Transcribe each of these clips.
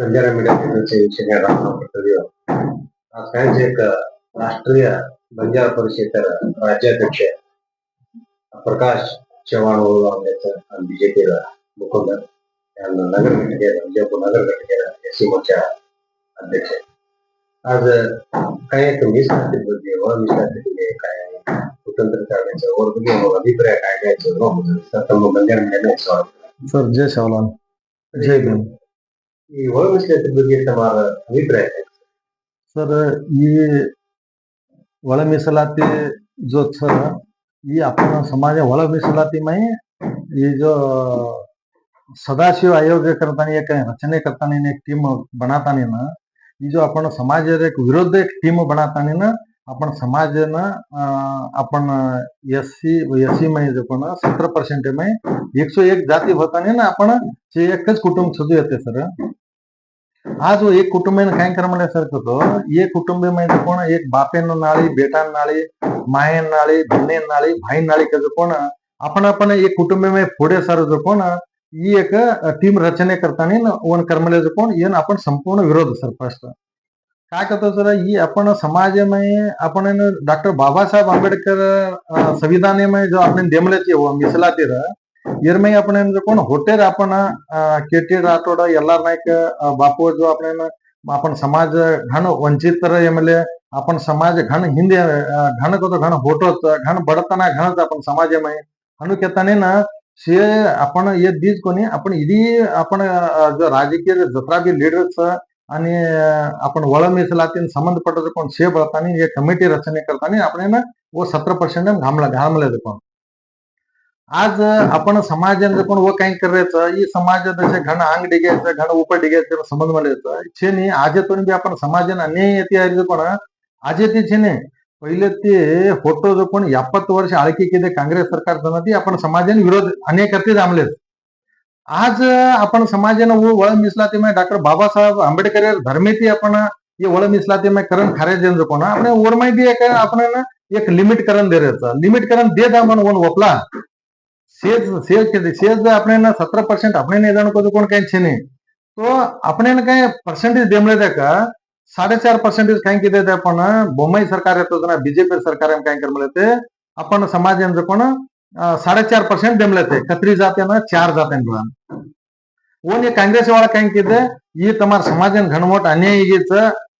ಸಂಜಾರ ಮೀಡಿಯಾ ಸಂಸ್ಥೆ ಇಂಜಿನಿಯರ್ ರಾಮರಾವ್ ಪಟೋದಿಯೋ ಆ ಸಾಂಜೇಕ ರಾಷ್ಟ್ರೀಯ ಬಂಜಾರ ಪರಿಷತ್ತರ ರಾಜ್ಯಾಧ್ಯಕ್ಷ ಪ್ರಕಾಶ್ ಚವ್ಹಾಣ್ ಅವರು ಅವರ ಬಿಜೆಪಿಯ ಮುಖಂಡ ನಗರ ಘಟಕದ ವಿಜಯಪುರ ನಗರ ಘಟಕದ ಎಸ್ ಸಿ ಮೋರ್ಚಾ ಅಧ್ಯಕ್ಷ आज काय एक मिसातील अमिसातील काय स्वतंत्र करण्याचं वर बघे अभिप्राय काय घ्यायचं सर जय शावलाल जय गुरु सर ಸರ್ वळ मिसलाती जो ಜೋತ್ಸವ ಈ आपण समाज वळ मिसलाती माई ಈ जो सदाशिव आयोग करताना एक रचने करताना एक टीम बनाताना ही जो आपण समाज एक विरोध एक टीम बनाताना आपण समाजानं आपण एस सी एस सी मै जो पण सतरा पर्सेंट मै एकशे एक जाती होताना ना आपण जे एकच कुटुंब सुद्धा येते सर. आज एक कुटुंब काय करा सर करतो एक कुटुंबामध्ये कोण एक बापेन नाळी बेटान नाळी मायन नाळी बहिणीन नाळी भाईन नाळी कसं कोण आपण आपण एक कुटुंबामध्ये पुढे सर जो कोण ही एक टीम रचने करताना वन कर्मले जो कोण येन आपण संपूर्ण विरोध सर फर्स्ट. काय करतो हो सर ये अपन समाज में अपन डॉक्टर बाबासाहेब आंबेडकर अम्बेडकर संविधान में जो अपने देमले थे वो मिसलाते रहा इर में अपने जो कौन होटेर अपन K T Rathod L Naik Bapu जो अपने आपण समाज घन वंचित एमले अपन समाज घन हिंदे घन को तो घन होटोच घन बडतना घनच आपण समाज में अनुकेताने ना से आपण ये दीज कोणी आपण इडी आपण जो राजकीय जत्रा बी लीडर्स आणि आपण वळण मिसला तीन संबंध पट जो कोण शेप होता कमिटी रचने करता आपण व सत्र पर्सेंट घामला घामले जो आज आपण समाज जो कोण व काही करायचं ई समाज जसे घण अंग डिगायचं घण उप डिगायचं संबंध मला छे नाही. आजेतून बी आपण समाज अनेक जो कोण आज ती छे नाही. पहिले ते होतो जो कोण यापत वर्ष आळखी केले काँग्रेस सरकार जमाती आपण समाजाने विरोध अनेक करते जमलेत आज आपण समाजानं वो वळ मिसलाती में डॉक्टर बाबासाहेब आंबेडकर धर्मेती आपण ये वळ मिसलाती में करण खारे जो कोण आपण वर माहिती आहे आपण एक लिमिट करण दे रहे लिमिट करण दे दा म्हणून वन वपला. सेज सेज किती सेज आपण सतरा पर्सेंट आपण नाही जाणं कोण काही छे नाही. तो आपण काय पर्सेंटेज देमले त्या का? साडेचार पर्सेंटेज काय किती ते आपण. बोंबई सरकार येतो ना बीजेपी सरकार काय कर ते. आपण समाज यांचं कोण साडेचार पर्सेंट देमले ते कत्री जाते ना चार जाते ओन ये कांग्रेस वाला काय किते ये तुम्हारा समाज घनमोट अन्याय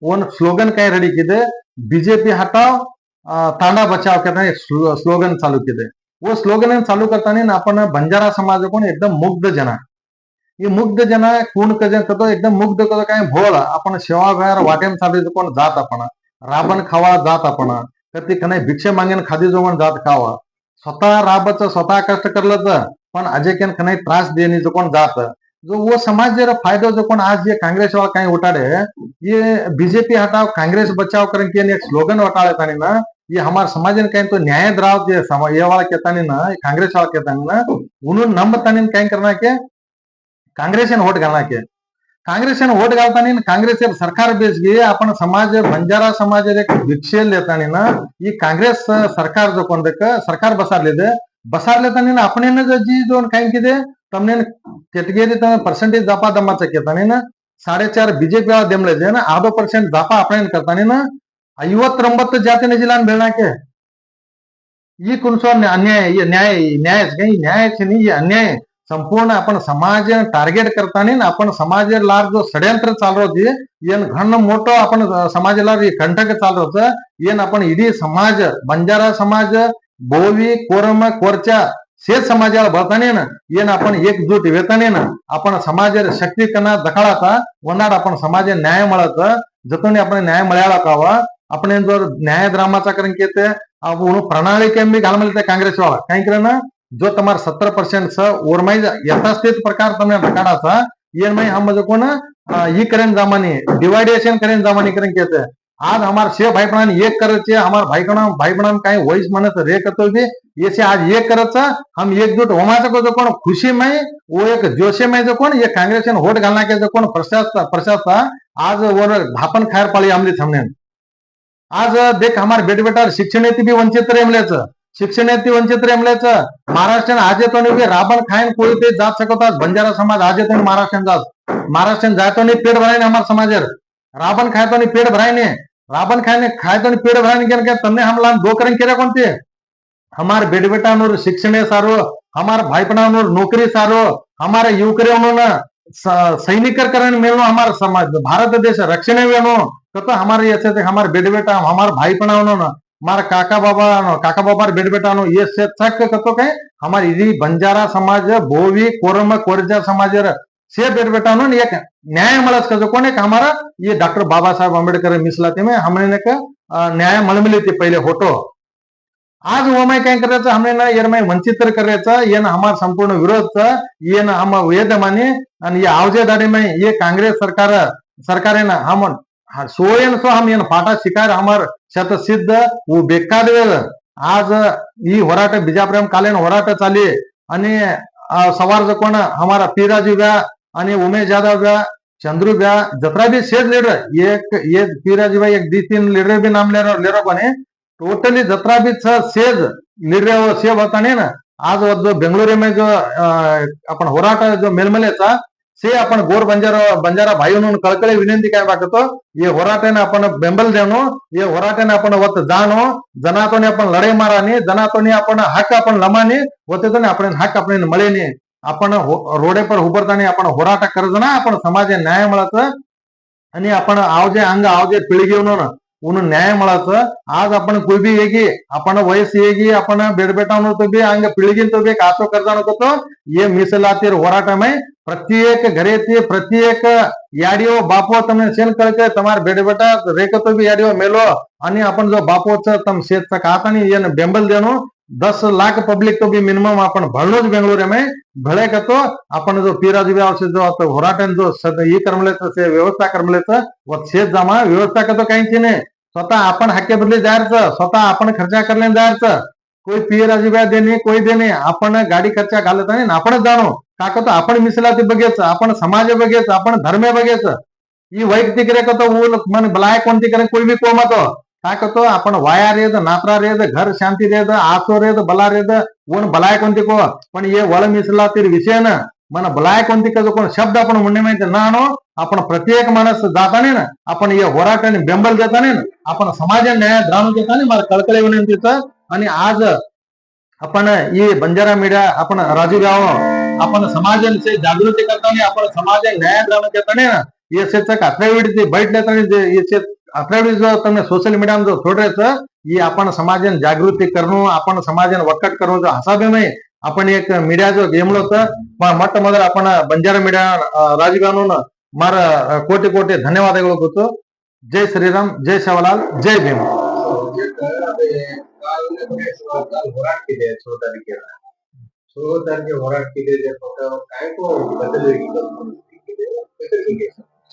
ओन स्लोगन काय रेडी किते बीजेपी हटाओ तांडा बचाव कहते एक स्लोगन चालू किदे वो स्लोगन चालू करताना ना आपण बंजारा समाज कोण? एकदम मुग्ध जना. हे मुग्ध जना कोण कजे करतो एकदम मुग्ध करतो काय? भोळ. आपण शेवा बाहेर वाटेम चालू कोण? जात आपण. राबण खावा जात आपण. कधी का नाही भिक्षा मागेन खादी जोवण जात खावा. स्वतः राबच स्वतः कष्ट करलं तर पण अजय केन का त्रास देणे जो कोण जात जो वो समाज जरा फायदा जो कोण आज ये कांग्रेस वाला काही उठाडे ये बीजेपी हटाओ कांग्रेस बचाव करें के एक स्लोगन वटाळे तानी ना ये हमारे समाज ने कहीं तो न्याय द्राव जे ये वाला कहता नहीं ना कांग्रेस वाला कहता नहीं ना उन्होंने नम बताने कहीं करना के कांग्रेस वोट घालना के. कांग्रेस वोट घालताना ना कांग्रेस सरकार बेस गे आपण समाज बंजारा समाज एक भिक्षेल देताना ना ಈ ಕಾಂಗ್ರೆಸ್ ಸರ್ಕಾರ जो कोण देख सरकार बसारले बसारले तानी ना आपण जो जी जो काही किती तमने केटगेरी पर्सेंटेज जापा दमाचा केतानी ना साडेचार बीजेपी वाला देमले जे ना आधो पर्सेंट जापा आपण करताना ना ಐವತ್ತೊಂಬತ್ತು ಜಾತಿನ ಜಿಲ್ಲಾನ್ ಬೆಳನಾಕೆ ಈ ಕುಣಸೋ अन्याय ये न्याय न्याय काही न्याय नाही ये अन्याय संपूर्ण आपण समाज टार्गेट करताना ना आपण समाज लार जो षड्यंत्र चालू होती ಏನ್ घन मोठं आपण समाजाला कंटक चालू होतं ಏನ್ आपण इडी समाज बंजारा समाज बोवी कोरम कोरच्या शेत समाजाला बळताने ना ಏನ್ आपण एकजूट वेताने ना आपण समाज शक्तीकरणा दखाळाचा वनाड आपण समाज न्याय मिळत जतून आपण न्याय मिळायला कावा आपण जर न्याय ड्रामाचा कारण की ते आपण प्रणा मी घाल त्या काँग्रेस वाला काही केलं ना जो तुम्हाला सत्तर पर्सेंट स ओरमाई यथास्थित प्रकार तुम्ही रकाडाचा येन माई हम जो कोण? अं, ही करेन जमानी डिवाइडेशन करेन जमानी करेन कहते आज हमार शे भाई बहन एक करचे हमार भाई बहन भाई बहन काही वहीच म्हणत रे करतो ये येसे आज एक करचा हम एकजुट होमा को जो कोण? खुशी में वो एक जोशे में जो कोण? ये कांग्रेस ने होट घालना के जो कोण? प्रशासता प्रशासता आज वर धापन खायर पाली आमली थांबणे आज देख हमारे बेटे बेटा शिक्षण येते बी वंचित रेमल्याचं शिक्षण येते वंचित रेमल्याचं महाराष्ट्र आज येतो राबण खायन कोळी ते जात शकतात बंजारा समाज आज महाराष्ट्र जात. महाराष्ट्र जातो नहीं पेट भरायने हमार समाज राबण खायतो पेट भराय ने राबन खाए खाए तो नहीं पेट भरायने केन के? तन्ने हमला दो करें केरे कोणते? हमार बेड बेटानोर शिक्षणे सारो हमार भाईपणावर नोकरी सारो हमारे युवकऱ्यांना सैनिकरण मिळणं हमार समाज भारत देश रक्षण वेणो तो हमारे याचे हमार बेड बेटा हमारे भाईपणावनो मार काका बाबा काका बाबा बेट बेटानो ये से के कतो के हमार इदी बंजारा समाज भोवी कोरम कोरजा समाज से बेट बेटा ने एक न्याय मलस का कोने का हमारा? ये डॉक्टर बाबा आंबेडकर मिसला मिसलाते में हमने ने का न्याय मल मिले थे पहले होटो आज वमय काय करायचं? हमने ना येर माय वंचित करायचा ये ना हमार संपूर्ण विरोध ये ना हम वेदमाने आणि ये आवजे दाडे में ये कांग्रेस सरकार सरकारे ना हमन ಸೋಯನ್ फाटा शिकार ಶಿಕಾರ शत सिद्ध व बेकार वेळ. आज ही होराट बिजाप्रेम कालेन होराट चाली आणि सवार जो कोण हमारा पीराजी व्या आणि उमेश यादव व्या चंद्रू व्या जत्रा भी शेज लीडर. एक एक पीराजी व्या एक दी तीन लीडर भी नाम ले बने टोटली जत्रा भी शेज लीडर सेव होता नाही ना आज बेंगलोर में जो आपण होराट जो मेलमलेचा से आपण गोर बंजारा बंजारा भाई म्हणून कळकळे विनंती काय बाकतो हे होराट्याने आपण बेंबल देणो हे होराट्याने आपण वत जाणो जनातोने आपण लढाई माराने जनातोने आपण हक आपण लमाने वततोने आपण हक आपण मळेने. आपण हो, रोडे पर उभरताने आपण होराटा करजना आपण समाज न्याय मिळाच आणि आपण आवजे अंग आवजे पिळगी येऊन उन न्याय मिळाच. आज आपण कोई भी येगी आपण वयस येगी आपण बेडबेटा तो बी अंग पिळगीन तो बी कासो करजान होतो ये मिसलातीर होराटामय પ્રત્યેક ઘરેથી પ્રત્યેક યાડીઓ બાપો તમને શેન કરે કે તમારે બેટે બેટા રેકતો બી યાડીઓ મેલો અને આપણને જો બાપો છે તમે શેત તક આતણી એને બેંબલ દેનો દસ લાખ પબ્લિક તો બી મિનિમમ આપણ ભળનો જ બેંગ્લોર એમ ભળે કતો આપણને જો પીરાજી બી આવશે જો તો હોરાટન જો એ કર્મ લેતો છે વ્યવસ્થા કર્મ લેતો વત શેત જામાં વ્યવસ્થા કરતો કઈ છે ને स्वतः आपण हाके बदली जायचं स्वतः आपण खर्चा करले जायचं कोई पीए राजू देणे कोई देणे आपण गाडी खर्चा घालत नाही आपणच जाणो కాకపోతే అప్పటి మిసిలాతి బగేచ అప్పటి సమాజ బగేచ అప్పటి ధర్మే బగేచ ಈ ವೈಯಕ್ತಿಕರಕತ ಊಲ್ ಮನ ಬಲಾಯಕ್ ಹೊಂತಿಕರ ಕುಯ್ ಬಿ ಕೋಮತ ತಾಕತ್ತು ಅಪ್ಪನ ವಾಯಾರೇದ ನಾತ್ರಾರೇದ ಘರ್ ಶಾಂತಿ ರೇದ ಆಸೋರೇದ ಬಲಾರೇದ ಓನ್ ಬಲಾಯಕ್ ಹೊಂತಿಕೋ पण ये ಒಳ ಮೀಸಲಾತಿರ ವಿಷಯನ మన బలాయ కొంతికదు కొన శబ్ద అపన ఉండమైతే నాను అపన ప్రత్యేక మనస్సు దాతానేన అపన ఈ ಹೋರಾಟని ಬೆಂಬಲ देतानेन అపన ಸಮಾಜ ನ್ಯಾಯ ದ್ರಾನು देताने मला ಕಳಕಳಿ विनंतीचा आणि आज आपण ಈ बंजारा मीडिया आपण राजू गाव अपन समाज से जागृति करता नहीं अपन समाज न्याय द्राम कहता नहीं ये क्षेत्र अथराविटी बैठ लेता नहीं ये क्षेत्र अथराविटी जो तुमने सोशल मीडिया में जो छोड़ रहे थे ये अपन समाज जागृति करनो अपन समाज वक्कट करनो जो हसाबे में आपण एक मीडिया जो गेमलो था ಮೊಟ್ಟ ಮೊದಲ ಅಪ್ಪನ ಬಂಜಾರ ಮೀಡಿಯಾ ರಾಜಕಾನೂನ್ ಮಾರ ಕೋಟಿ ಕೋಟಿ ಧನ್ಯವಾದಗಳು ಗೊತ್ತು ಜೈ ಶ್ರೀರಾಮ್ ಜೈ ಶವಲಾಲ್ ಜೈ ಭೀಮ್ काल होराट केले सोळा तारखेला सोळा तारखे होराट केले जे फक्त काय को बदल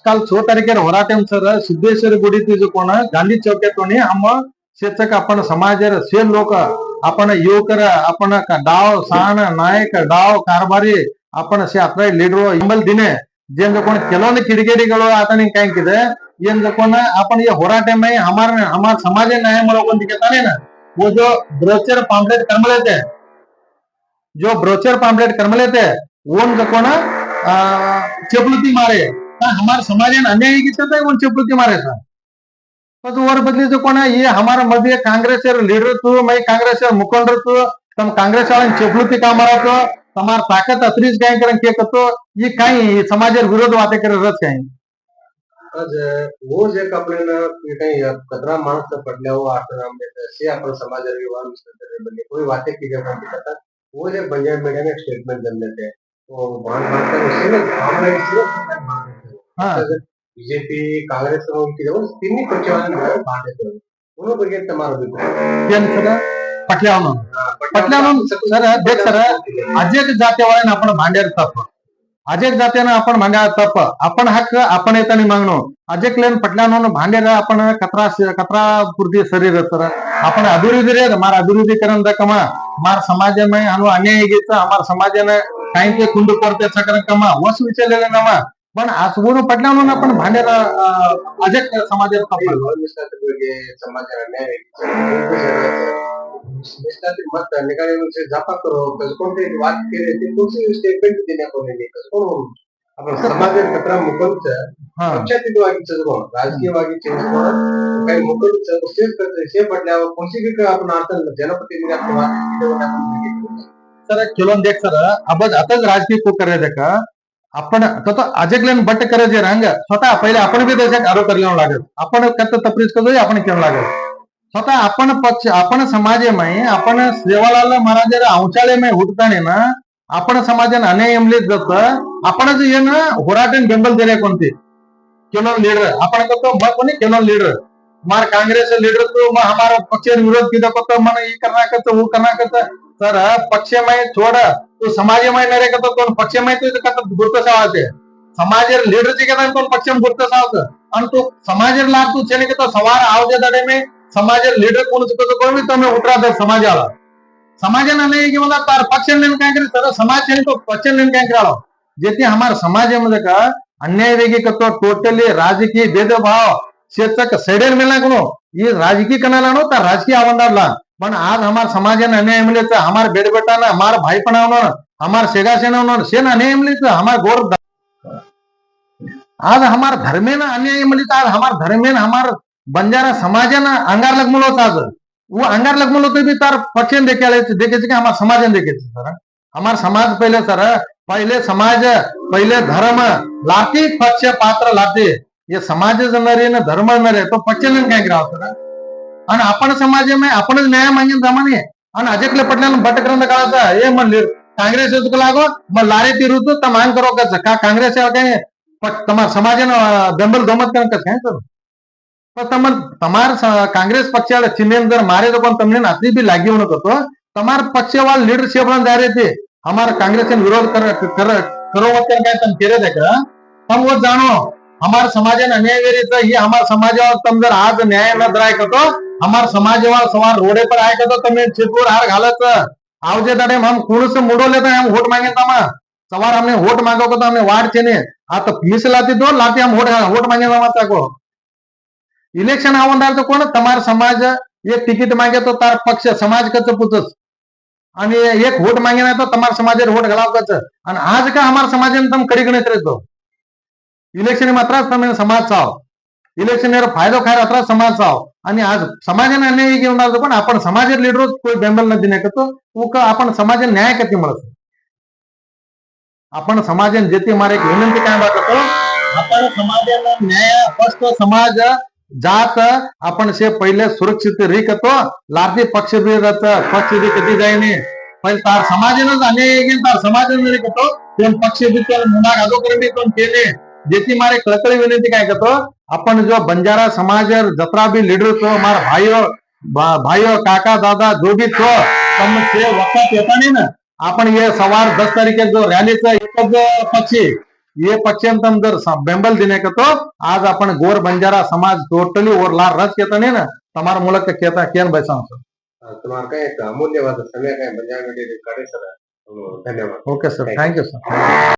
काल सोळा तारखेला होराटेम सर सिद्धेश्वर गुडी जो कोण गांधी चौकातून हम शेतक आपण समाज सेम लोक आपण युवकर आपण ಕ- डाव ಸಾಣ ನಾಯಕ ಡಾವ್ ಕಾರ್ಬಾರಿ आपण से ಅತ್ರ ಲೀಡರ್ ಇಂಬಲ್ ದಿನೆ जेन जो कोण ಕೆಲವೊಂದು ಕಿಡಿಗೇಡಿಗಳು ಆತನ ಕಾಯ್ಕಿದೆ ಏನ್ जो कोण आपण ये होराटे में हमार हमार समाज न्याय मिळवून घेताने ना वो जो ब्रोचर पॉम्पलेट करमले थे जो ब्रोचर पॉम्पलेट करमले थे वो जो कोण अं, चपलुती मारे का हमारे समाज अन्याय किती वो चपलुती मारे था पण वर बदली जो कोण आहे, ये हमारा मध्ये कांग्रेस लीडर तू मैं कांग्रेस मुखंड तू तम कांग्रेस वाला चपलुती का मारा तो તમાર તાકાત અતરીજ કાંઈ કરે કે કતો ये काही समाज विरोध वाते करे रच काही आज वो जे आपल्याला काही कचरा माणूस पडल्यावर आपण असे आपण समाजाला विवाह म्हणजे कोई वाते की जब हम कहता वो जे पंजाब मीडिया में स्टेटमेंट कर लेते हैं वो मान मानता है उससे ना कांग्रेस से हा बीजेपी कांग्रेस की जब तिन्ही पक्षवाले बांध देते हैं उन्होंने बघितलं तुम्हाला अभिप्राय तेन सर पटल्यावनं पटल्यावनं सर देख सर अजेक जातेवाळ्यानं आपण भांड्यार तप अजेक जात्यानं आपण भांड्यार तप आपण हक्क आपण येताना मागणो अजेक लेन पटल्यानं भांड्यार आपण कचरा कचरा पुरती शरीर सर आपण अभिवृद्धी रे मार अभिवृद्धी करण कमा मार समाजमय हानो अन्याय घ्यायचं हमार समाजानं काही ते कुंड करते सकरण कमा. वस विचारलेलं नमा पण आज ऊन पटल्यानं आपण भांड्यार अजेक समाजात समाजाला न्याय मिस्टर मत निकाली से करो. कसं कोणते वाद केले ते कोणते स्टेटमेंट देण्या कोणी कसं कोण ಸಮಾಜದ ಹತ್ರ ಮುಖಂಡ ಪಕ್ಷಾತೀತವಾಗಿ ಚದುವೋಣ ರಾಜಕೀಯವಾಗಿ ಚದುವೋಣ ಮುಖಂಡ ಸೇರ್ಪಡ್ಲಿ ಅವ್ರ ಕೃಷಿಗೆ ಅಪ್ಪ ಅರ್ಥಲ್ಲ ಜನಪತಿ ಅಥವಾ ಸರ್ ಕೆಲವೊಂದ್ ಏಕ್ ಸರ್ ಅಬ್ಬದ ಅತಂದ ರಾಜಕೀಯಕ್ಕೂ ಕರೆಯೋದಕ್ಕ ಅಪ್ಪನ ತತ ಅಜಗ್ಲನ್ ಬಟ್ ಕರೆಜೇರ ಹಂಗ? ಸ್ವತಃ ಪೈಲೆ ಅಪ್ಪನ ಬಿ ದೇಶ ಆರೋ ಕರ್ಲಿಯೋಳಾಗದ ಅಪ್ಪನ ಕತ್ತ ತಪ್ಪಿಸ್ಕೋದ್ರೆ ಅಪ್ಪನ ಕೇಳಲಾಗದ ಸ್ವತಃ ಅಪ್ಪನ ಪಕ್ಷ ಅಪ್ಪನ ಸಮಾಜಮಯ ಅಪ್ಪನ ಸೇವಾಲಾಲ ಮಹಾರಾಜರ ಔಚಾಲಯಮಯ ಹುಟ್ಟತಾನೇನ आपण सेवालाल महाराज अंशाळेमय ಹುಟ್ಟತಾನೆ ना आपण समाजाने ಅನ್ಯಾಯ ಎಂಬ್ಲಿದ್ ಜೊತೆ आपणच ಏನ ಹೋರಾಟನ ಬೆಂಬಲ ದಿರೆ ಕೊಂತಿ ಕೆಲವೊಂದು ಲೀಡರ್ आपण करतो मग कोणी ಕೆಲವೊಂದು ಲೀಡರ್ मार काँग्रेस लीडर तो मग हमारा पक्ष विरोध किया करतो मन हे करना करतो वो करना करतो सर पक्षमय छोड तू समाजमय नरे करतो कोण पक्षमय तू करतो गुर्त सावाचे समाज लीडर चे घेतात कोण पक्षम गुर्त सावचं आणि तू समाज लाभ तू चेने करतो सवार आवजे दडे में समाज लीडर कोण चुकतो कोण बी तुम्ही उतरा दर समाजाला समाजाने नाही की मला तार पक्ष नेन काय करे सर समाज छेने तो पक्ष नेन काय करावं? जेथे हमार समाजामध्ये का अन्याय वेगळी करतो टोटली राजकीय भेदभाव शेतक सैडेल मिळणार कोण? ये राजकीय कणाला नो ता राजकीय आव्हानाला पण आज हमार समाजाने अन्याय मिळेच हमार बेडबेटाना हमार भाईपणावनं हमार शेगासेनावनं शेन अन्याय मिळेच हमार गोर आज हमार धर्मेन अन्याय मिळेच आज हमार धर्मेन हमार बंजारा समाजानं अंगार लगमुलोच आज. वो अंगार लग मतलब तो भी तार पक्षियन देखे देखे कि हमारा समाज ने देखे सर। हमारा समाज पहले सर पहले समाज पहले धर्म लाती पक्ष पात्र लाती ये समाज नरे ना धर्म रे तो पक्षन काय राव सर। आणि आपण समाज में आपणच न्याय मागेन जमाने आणि अजकले पटल्यानं बटक्रंद काळाचा हे म्हणले काँग्रेस लागो मग लारे तिरुतो तमांग करो का काँग्रेस काय समाजानं दंबल दमत करण कसं काय કાંઈ કરું પણ તમાર તમાર સ- કાંગ્રેસ પક્ષવાળા ચિહ્ન મારે તો પણ તમને નાથી બી લાગ્યું ન હતો તમાર પક્ષવાળા લીડરશિપ જ્યારે તે અમારા કાંગ્રેસ વિરોધ કર કર- કરો વખતે કાંઈ તમે કેરે છે का हम वो जाणो हमारा समाजाने अन्याय वेरी तर ही हमारा समाजावर तम जर आज न्याय न द्राय करतो हमारा समाजवार सवार रोडे पर आय करतो તમે छिपूर हार घालत आवजे दाडे हम कोण से मुडो लेता हम वोट मांगे तमा सवार हमने वोट मांगो को तो हमने वाट छेने आता मीस लाती दो लाती हम वोट वोट मांगे तमा इलेक्शन આવનાર तर कोण? तमार समाज एक तिकीट मागे तो तार पक्ष समाज कच પૂછસ आणि एक वोट मागे नाही तो तमार होट घालाव कच. आणि आज का हमार समाज तम कडी गणित रेतो इलेक्शन मात्र समाज चाव इलेक्शन वर फायदो खाय समाज चाव हो. आणि आज समाजाने अन्याय घेऊन राहतो पण आपण समाज लीडर कोई बेंबल नदी नाही करतो उका आपण समाज न्याय कती म्हणत आपण समाज जेते मारे विनंती काय वाटतो आपण समाजाला न्याय फक्त समाज जात आपण से पहिले सुरक्षित री करतो लादी पक्ष बी रत पक्ष बी कधी जाईने. पहिले तार समाजानंच अन्याय घेऊन तार समाजाने री करतो कोण पक्ष बी कोण मुना घालो करून केले. मारे कळकळी विनंती काय करतो आपण जो बंजारा समाज जत्रा बी लीडर तो मार भाईओ भाईओ काका दादा जो भी तो ते वक्त येता ना आपण ये सवार दस तारीख जो रॅलीचा एकच पक्षी ये पक्षांतम जर बेंबल दिने करतो आज आपण गोर बंजारा समाज टोटली ओर लार रस घेतो नाही ना तुम्हाला मुलं काय केता केन बैसा होतो. तुम्हाला काय अमूल्यवाद समय काय म्हणजे धन्यवाद. Okay sir thank you sir